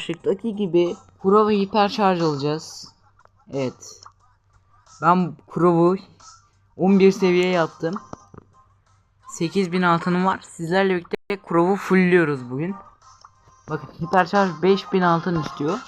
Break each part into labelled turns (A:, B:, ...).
A: başlıktaki gibi Kurova hiper şarj alacağız. Evet. Ben Kurova'yı 11 seviye yaptım. 8000 altınım var. Sizlerle birlikte Kurova fullliyoruz bugün. Bakın hiper şarj 5000 altın istiyor.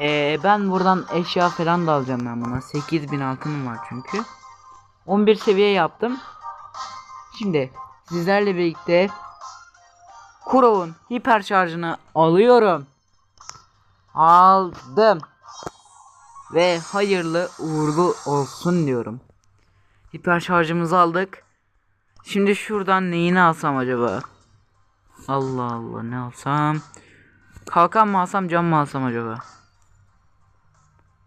A: Ee, ben buradan eşya falan da alacağım ben buna. 8000 altınım var çünkü. 11 seviye yaptım. Şimdi sizlerle birlikte Kurov'un hiper şarjını alıyorum. Aldım. Ve hayırlı uğurlu olsun diyorum. Hiper şarjımızı aldık. Şimdi şuradan neyini alsam acaba? Allah Allah ne alsam? Kalkan mı alsam cam mı alsam acaba?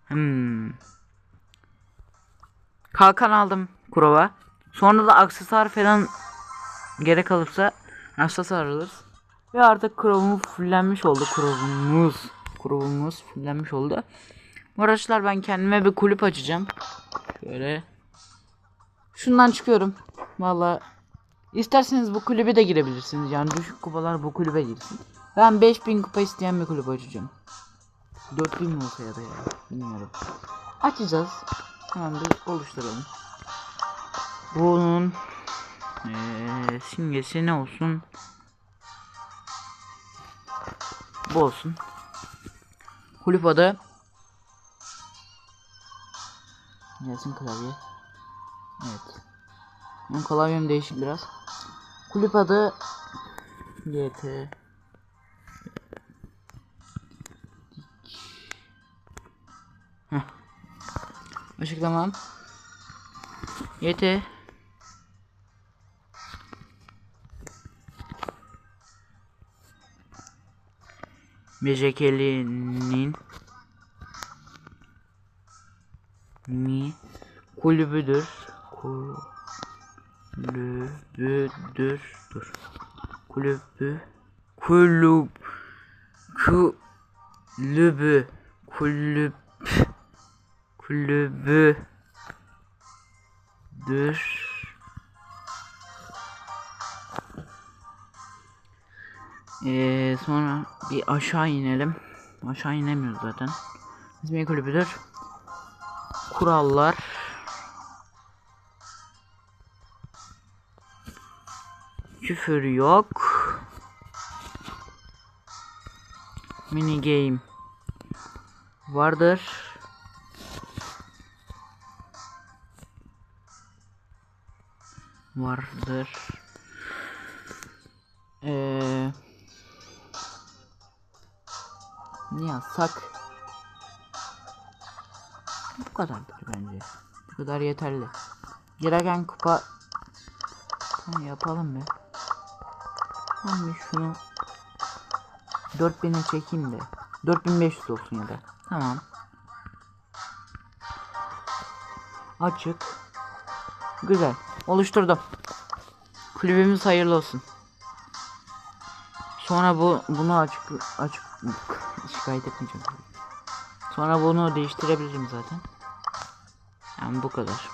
A: Hmm. Kalkan aldım Kurova. Sonra da aksesuar falan gerek kalırsa aksesuar alırız. Ve artık Kurovumuz fullenmiş oldu. Kurovumuz. Kurovumuz fullenmiş oldu. Bu araçlar ben kendime bir kulüp açacağım. Şöyle. Şundan çıkıyorum. Valla isterseniz bu kulübe de girebilirsiniz. Yani düşük kupalar bu kulübe girsin. Ben 5000 kupa isteyen bir kulüp açacağım. 4000 mi olsa ya da ya. Bilmiyorum. Açacağız. Hemen bir oluşturalım. Bunun eee simgesi ne olsun? Bu olsun. Kulüp adı Gelsin klavye. Evet. Benim klavyem değişik biraz. Kulüp adı GT. Açıklamam. YT Mecekeli'nin mi kulübüdür. Kulübüdür. Dur. Kulübü kulüp kulübü kulüp kulübüdür. Ee, sonra bir aşağı inelim. Aşağı inemiyoruz zaten. İzmir kulübüdür. Kurallar. Küfür yok. Mini game vardır. Vardır. Eee ne yazsak? Bu kadardır bence. Bu kadar yeterli. Gereken kupa Tamam yapalım be. Ben bir şunu 4000'e çekeyim de. 4500 olsun ya da. Tamam. Açık. Güzel. Oluşturdum. Kulübümüz hayırlı olsun. Sonra bu bunu açık açık şikayet etmeyeceğim. Sonra bunu değiştirebilirim zaten. Yani bu kadar.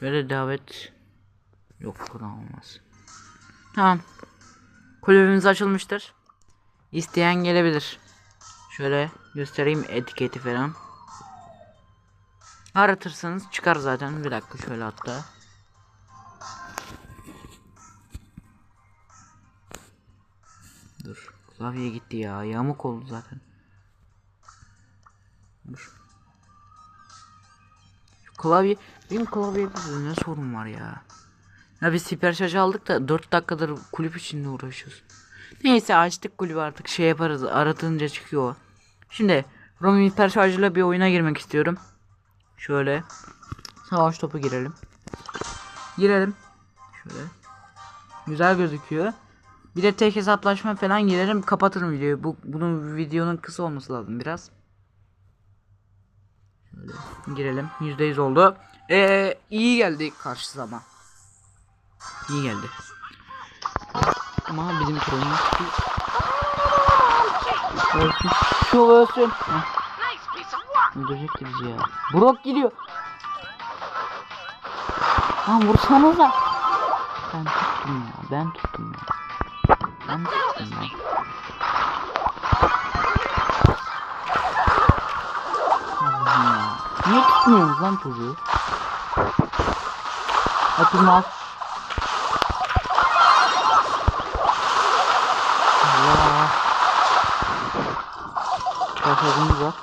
A: Şöyle davet yok buradan olmaz. Tamam. Kulübümüz açılmıştır. İsteyen gelebilir. Şöyle göstereyim etiketi falan. Aratırsanız çıkar zaten. Bir dakika şöyle hatta. Dur. Klavye gitti ya. Yamuk oldu zaten. Şu klavye benim klavyede ne sorun var ya. Ya biz hiper şarj aldık da 4 dakikadır kulüp içinde uğraşıyoruz. Neyse açtık kulübü artık şey yaparız aratınca çıkıyor. Şimdi Romi hiper şarjıyla bir oyuna girmek istiyorum. Şöyle savaş topu girelim. Girelim. Şöyle. Güzel gözüküyor. Bir de tek hesaplaşma falan girerim kapatırım videoyu. Bu bunun videonun kısa olması lazım biraz. Şöyle girelim. %100 oldu. Ee, iyi geldi karşısı ama. İyi geldi. Ama bizim kurulumuz Ölsün. Şu ölsün. Öldürecekti bizi ya. Brock gidiyor. Lan vursanıza. Ben tuttum ya. Ben tuttum ya. Sen misin lan? Allah'ım ya. Niye tutmuyorsunuz lan çocuğu? Atımı al. Allah. Kaçırdığımız var.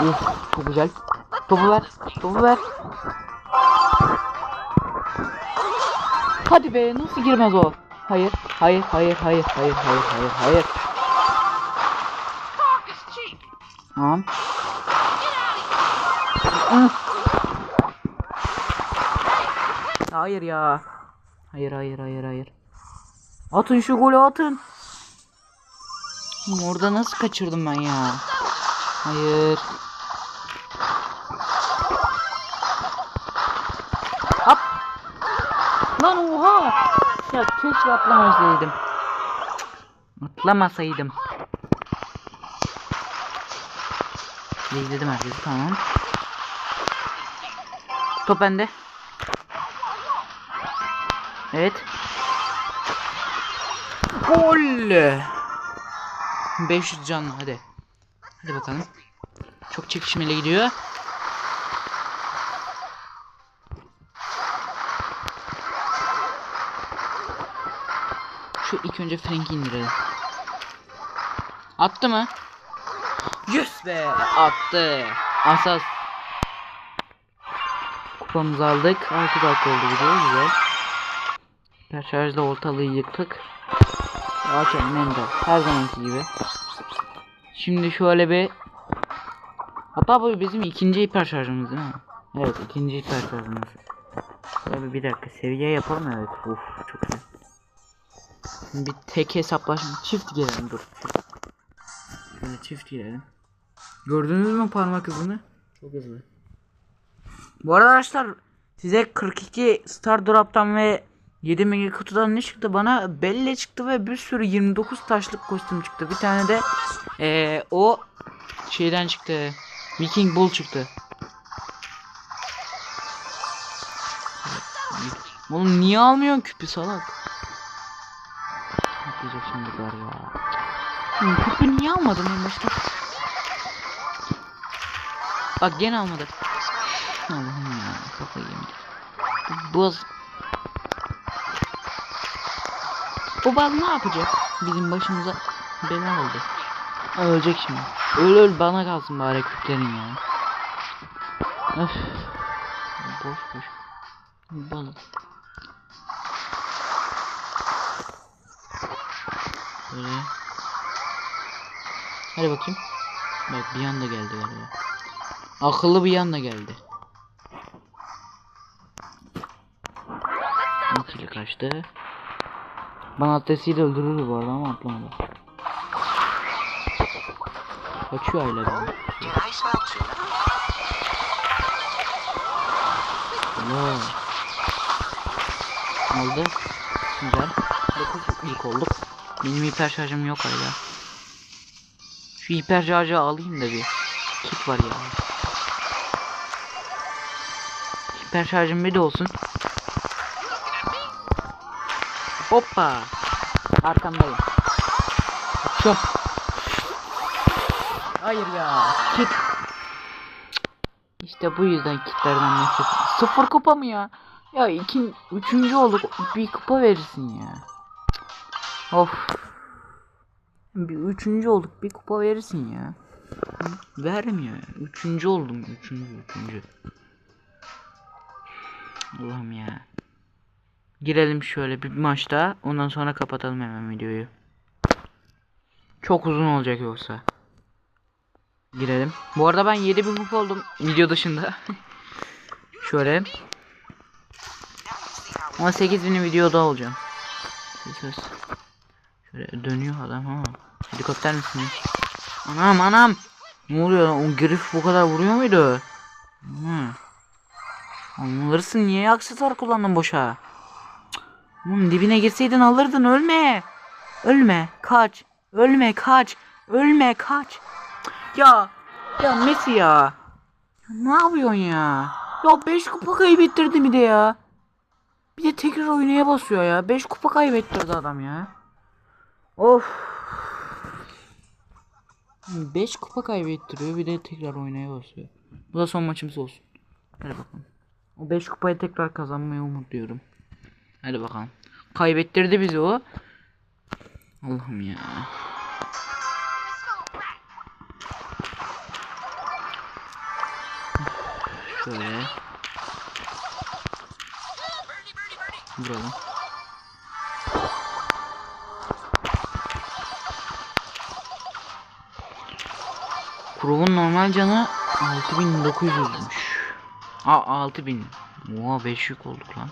A: Of çok güzel. Topu ver. Topu ver. Hadi be nasıl girmez o? Hayır, hayır, hayır, hayır, hayır, hayır, hayır, hayır. Tamam. Hayır ya. Hayır, hayır, hayır, hayır. Atın şu golü atın. Orada nasıl kaçırdım ben ya? Hayır. Ya keşke atlamasaydım. Atlamasaydım. İzledim herkesi tamam. Top bende. Evet. Gol. 500 canlı hadi. Hadi bakalım. Çok çekişmeli gidiyor. Şu ilk önce Frank'i indirelim. Attı mı? Yes be! Attı. Asas. Kupamızı aldık. 6 dakika oldu video. Güzel. Perşarjla ortalığı yıktık. Açalım Ender. Her zamanki gibi. Şimdi şöyle bir Hatta bu bizim ikinci hiper değil mi? Evet ikinci hiper şarjımız. Bir dakika seviye yapalım evet. Uf çok güzel. Bir tek hesaplaşma çift girelim dur. Şöyle çift girelim. Gördünüz mü parmak hızını? Çok hızlı. Bu arada arkadaşlar size 42 Star Drop'tan ve 7 mega kutudan ne çıktı bana belle çıktı ve bir sürü 29 taşlık kostüm çıktı. Bir tane de eee, o şeyden çıktı. Viking Bull çıktı. Oğlum niye almıyorsun küpü salak? Diyecek şimdi var ya. Oğlum küpü niye almadın en başta? Bak gene almadı. Allah'ım ya kafayı. Bu Boz. Bu bal ne yapacak? Bizim başımıza bela oldu. Ölecek şimdi. Öl öl bana kalsın bari küplerin ya. Öf. Boş boş. Bal. Böyle. Hadi bakayım. Bak bir anda geldi galiba. Akıllı bir anda geldi. İkili kaçtı. Bana atlesiyle öldürürdü bu arada ama atlamadı. Kaçıyor hala beni. Allah. Oldu. Güzel. 9 ilk olduk. Benim hiper şarjım yok hala. Şu hiper şarjı alayım da bir. Kit var ya. Hiper şarjım bir de olsun. Hoppa. Arkamdayım. Çok. Hayır ya. Kit. İşte bu yüzden kitlerden nefret. Sıfır kupa mı ya? Ya iki, üçüncü olduk. Bir kupa verirsin ya. Of. Bir üçüncü olduk. Bir kupa verirsin ya. Vermiyor. Üçüncü oldum. Üçüncü, üçüncü. Allah'ım ya. Girelim şöyle bir maçta. Ondan sonra kapatalım hemen videoyu. Çok uzun olacak yoksa. Girelim. Bu arada ben 7000 kupa oldum video dışında. şöyle. 18.000 videoda olacağım. Ses ses. Şöyle dönüyor adam ama. Helikopter misiniz? Anam anam. Ne oluyor lan? O grif bu kadar vuruyor muydu? Hı. Anlarsın niye aksesuar kullandın boşa? Oğlum dibine girseydin alırdın ölme. Ölme kaç. Ölme kaç. Ölme kaç. Ya. Ya Messi ya. ya ne yapıyorsun ya? Ya 5 kupa kaybettirdi bir de ya. Bir de tekrar oynaya basıyor ya. 5 kupa kaybettirdi adam ya. Of. 5 kupa kaybettiriyor bir de tekrar oynaya basıyor. Bu da son maçımız olsun. Hadi bakalım. O 5 kupayı tekrar kazanmayı umutluyorum. Hadi bakalım. Kaybettirdi bizi o. Allah'ım ya. Şöyle. Vuralım. Kuruvun normal canı 6900'müş. Aa 6000. Oha 5 yük olduk lan.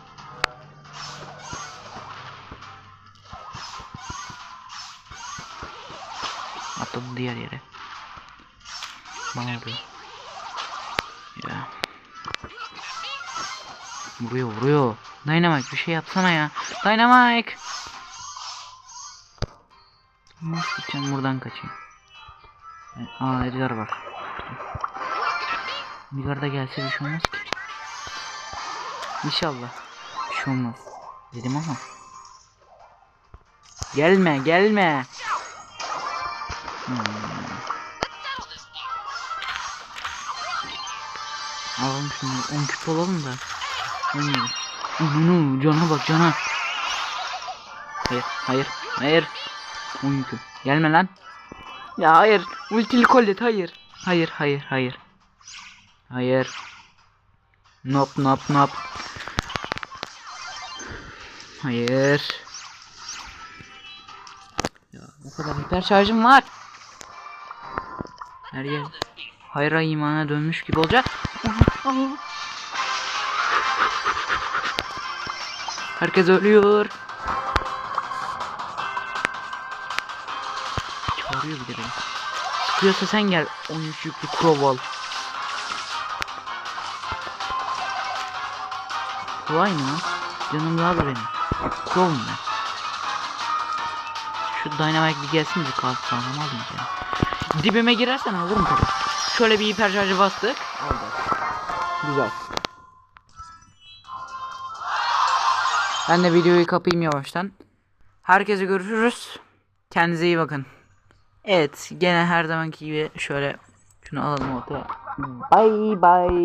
A: Atladı diğer yere. Bana vuruyor. Ya. Vuruyor vuruyor. Dynamite bir şey yapsana ya. Dynamite. Nasıl gideceğim buradan kaçayım. Aa Edgar var. Edgar da gelse bir şey olmaz ki. İnşallah. Bir şey olmaz. Dedim ama. Gelme gelme. Hmm. Alalım şunu 10 küp alalım da. Oynayalım. Ananı cana bak cana. Hayır hayır hayır. 10 küp. Gelme lan. Ya hayır. Ultili kollet hayır. Hayır hayır hayır. Hayır. Nop nop nop. Hayır. Ya o kadar hiper şarjım var. Her yer hayra imana dönmüş gibi olacak. Herkes ölüyor. Çağırıyor bir de beni. Sıkıyorsa sen gel 13 yüklü Kroval. Kolay mı lan? Canım daha da benim. Krov mu ben? Şu Dynamite bir gelsin de kalk sağlam alayım seni. Dibime girersen alırım tabii. Şöyle bir hiper şarjı bastık. Aldık. Güzel. Ben de videoyu kapayım yavaştan. Herkese görüşürüz. Kendinize iyi bakın. Evet gene her zamanki gibi şöyle şunu alalım ortaya. Bye bye.